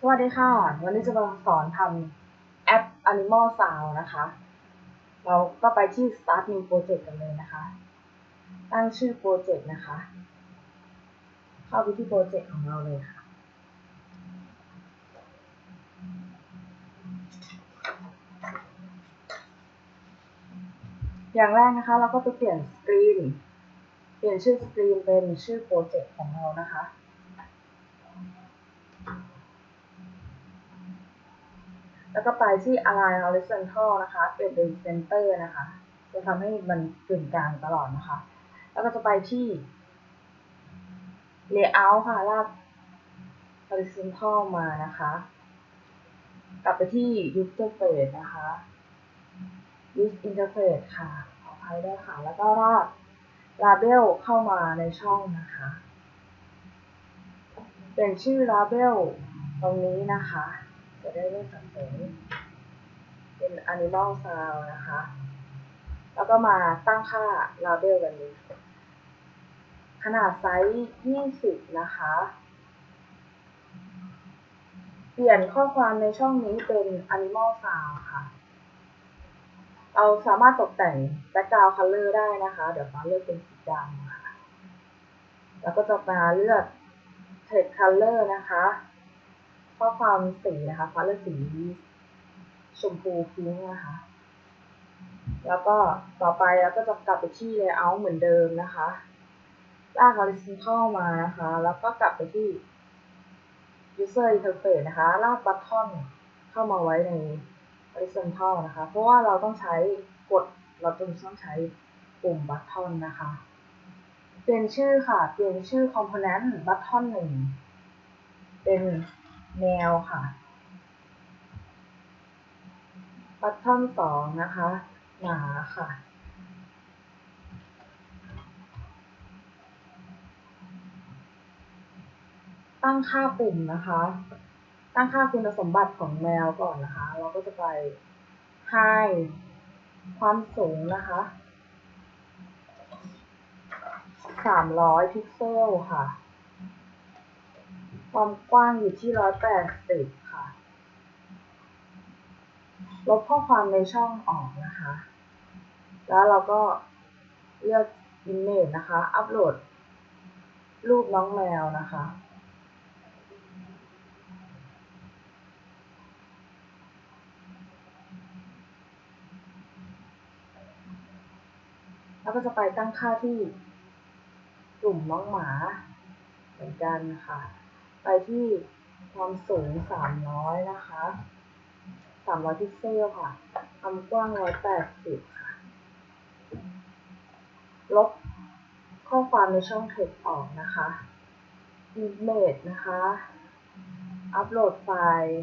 สวัสดีค่ะ วันนี้จะมาสอนทำแอป Animal Sound นะคะ เราก็ไปที่ Start New Project กันเลยนะคะ ตั้งชื่อโปรเจกต์นะคะ เข้าไปที่โปรเจกต์ของเราเลยค่ะ อย่างแรกนะคะ เราก็ไปเปลี่ยนสกรีน เปลี่ยนชื่อสกรีนเป็นชื่อโปรเจกต์ของเรานะคะ แล้วก็ไปที่ align horizontal นะคะเปลี่ยนเป็น center นะคะ จะทำให้มันกึ่งกลางตลอดนะคะ แล้วก็จะไปที่ layout ค่ะลาก horizontal มานะคะ กลับไปที่ user face นะคะ use interface ค่ะขออภัยด้วยค่ะ แล้วก็ลาก label เข้ามาในช่องนะคะ เป็นชื่อ label ตรงนี้นะคะ จะได้ไม่สับสนเป็น animal sound นะคะ แล้วก็มาตั้งค่า label กันเลยขนาดไซส์ 20 นะคะ เปลี่ยนข้อความในช่องนี้เป็น animal sound ค่ะ เราสามารถตกแต่ง background color ได้นะคะ เดี๋ยวฟ้าเลือกเป็นสีดำค่ะ แล้วก็จะมาเลือก text color นะคะ ข้อความสีนะคะฟ้าเลือกสีชมพูพิงค์นะคะแล้วก็ต่อไปเราก็จะกลับไปที่ layout เหมือนเดิมนะคะลาก horizontal มานะคะ แล้วก็กลับไปที่ user interface นะคะ ลาก button เข้ามาไว้ใน horizontal นะคะ เพราะว่าเราต้องใช้กด เราจะต้องใช้ปุ่ม button นะคะ เปลี่ยนชื่อค่ะ เปลี่ยนชื่อ component button หนึ่งเป็น แนวค่ะ button สองนะคะ หนาค่ะ ตั้งค่าปุ่มนะคะ ตั้งค่าคุณสมบัติของแมวก่อนนะคะ เราก็จะไปให้ความสูงนะคะ300พิกเซลค่ะ ความกว้างอยู่ที่ 180 ค่ะ ลบข้อความในช่องออกนะคะ แล้วเราก็เลือก image นะคะ อัปโหลด รูปน้องแมวนะคะ แล้วก็จะไปตั้งค่าที่กลุ่มน้องหมาเหมือนกันค่ะ ไปที่ความสูง 300 นะคะ 300พิกเซลค่ะความกว้าง 180 ค่ะ ลบข้อความในช่อง text ออกนะคะ image นะคะ อัปโหลดไฟล์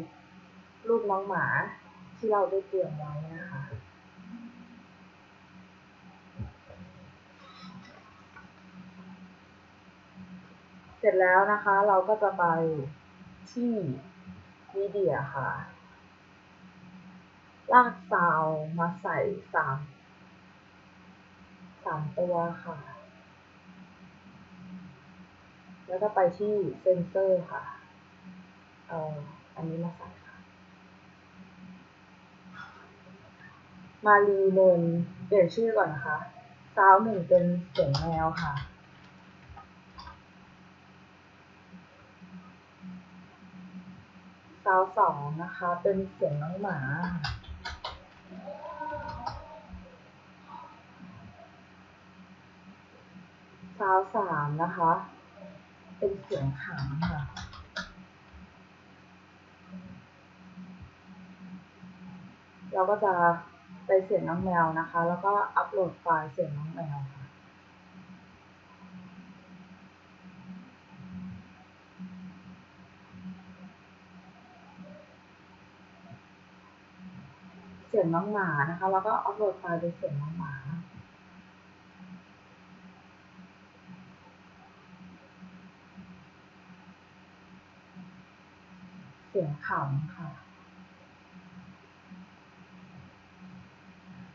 รูปน้องหมาที่เราได้เตรียมไว้นะคะ เส ร็จแล้วนะคะ เราก็จะไปที่มีเดียค่ะ ลากซาวมาใส่สามสามตัวค่ะ แล้วก็ไปที่เซนเซอร์ค่ะ เอาอันนี้มาใส่ค่ะ มารีเนมเปลี่ยนชื่อก่อนนะคะซาวหนึ่งเป็นเสียงแมวค่ะ ซาวสองนะคะ เป็นเสียงน้องหมาซาวสามนะคะ เป็นเสียงขังค่ะเราก็จะไปเสียงน้องแมวนะคะ แล้วก็อัปโหลดไฟล์เสียงน้องแมวค่ะ สียงน้องหมานะคะ แล้วก็อัปโหลดไฟล์เป็นเสียงน้องหมาเสียงขำค่ะ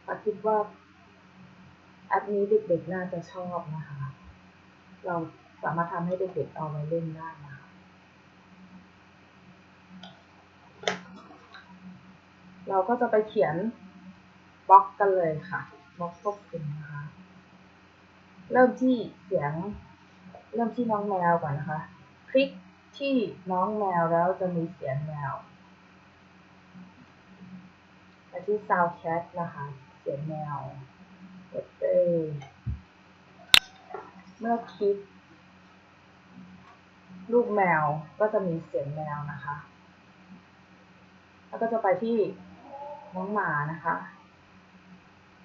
ปาคิดว่าแอปนี้เด็กๆน่าจะชอบนะคะ เราสามารถทำให้เด็กๆเอาไว้เล่นได้นะ เราก็จะไปเขียนบล็อกกันเลยค่ะบล็อกควบคุมนะคะ เริ่มที่เสียงเริ่มที่น้องแมวก่อนนะคะ คลิกที่น้องแมวแล้วจะมีเสียงแมวไปที่ Sound Cat นะคะ เสียงแมวกดไปเมื่อคลิกรูปแมวก็จะมีเสียงแมวนะคะ แล้วก็จะไปที่ น้องหมานะคะ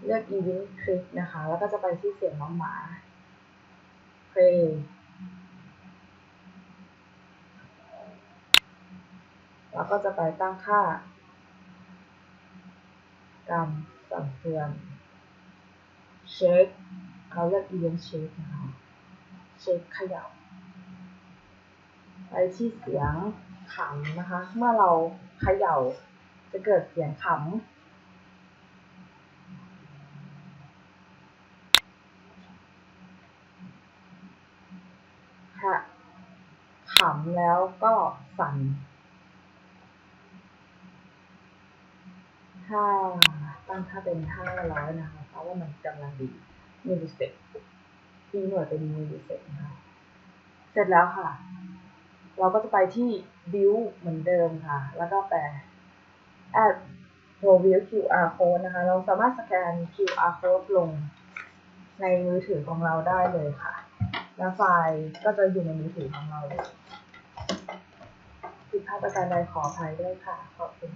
เลือก Event Click นะคะ แล้วก็จะไปที่เสียงน้องหมา Play แล้วก็จะไปตั้งค่าการสั่นเตือน Shake เราเลือก Event Shake นะคะ Shake ขย่าไปที่เสียงขำนะคะ เมื่อเราเขย่า จะเกิดเสียงขำค่ะขำแล้วก็สั่นถ้าตั้งค่าเป็นห้าร้อยนะคะเพราะว่ามันกำลังดีมิลลิเซกที่หน่วยเป็นมิลลิเซกนะคะเสร็จแล้วค่ะ เราก็จะไปที่ view เหมือนเดิมค่ะ แล้วก็แปล add to view QR code นะคะ เราสามารถสแกน QR code ลงในมือถือของเราได้เลยค่ะ แล้วไฟล์ก็จะอยู่ในมือถือของเราเลยผิดพลาดประการใดขออภัยด้วยค่ะ ขอบคุณ